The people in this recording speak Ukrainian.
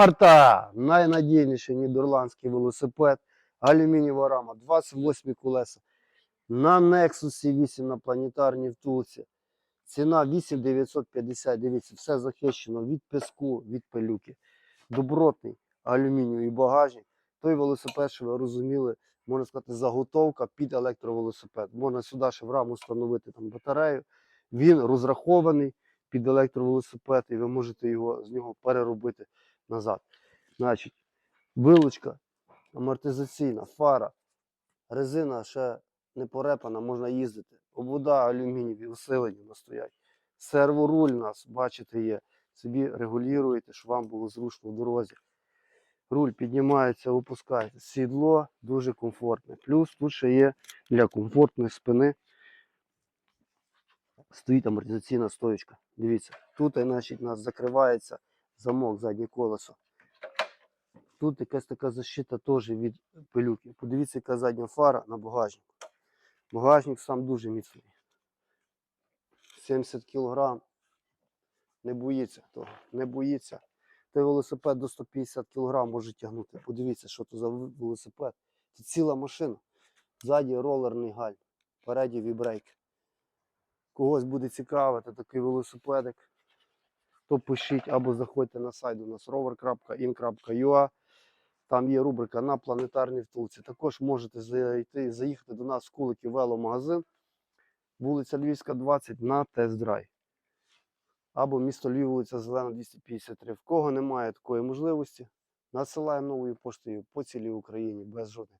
Спарта! Найнадійніший нідерландський велосипед. Алюмінієва рама, 28 колеса. На Nexus 8 на планетарній втулці. Ціна 8950. Дивіться, все захищено від піску, від пилюки. Добротний алюмінієвий багажник. Той велосипед, що ви розуміли, можна сказати, заготовка під електровелосипед. Можна сюди ще в раму встановити там батарею. Він розрахований під електровелосипед, і ви можете його з нього переробити назад. Значить, вилучка амортизаційна, фара, резина ще не порепана, можна їздити. Обода алюмінієві, усилені настоять. Серворуль у нас, бачите, є. Собі регулюєте, щоб вам було зручно в дорозі. Руль піднімається, опускається. Сідло дуже комфортне. Плюс тут ще є для комфортної спини. Стоїть амортизаційна стоєчка. Дивіться, тут значить, у нас закривається замок, заднє колесо. Тут якась така защита теж від пилюки. Подивіться, яка задня фара на багажнику. Багажник сам дуже міцний. 70 кг. Не боїться того. Не боїться. Той велосипед до 150 кг може тягнути. Подивіться, що це за велосипед. Це ціла машина. Ззаді ролерний галь. Впереді вібрейки. Когось буде цікавити такий велосипедик, то пишіть або заходьте на сайт у нас rover.in.ua. Там є рубрика на планетарній втулці. Також можете зайти, заїхати до нас в Куликів веломагазин, вулиця Львівська, 20 на тест-драйв. Або місто Львів, вулиця Зелена, 253. В кого немає такої можливості, надсилаємо новою поштою по цілій Україні без жодних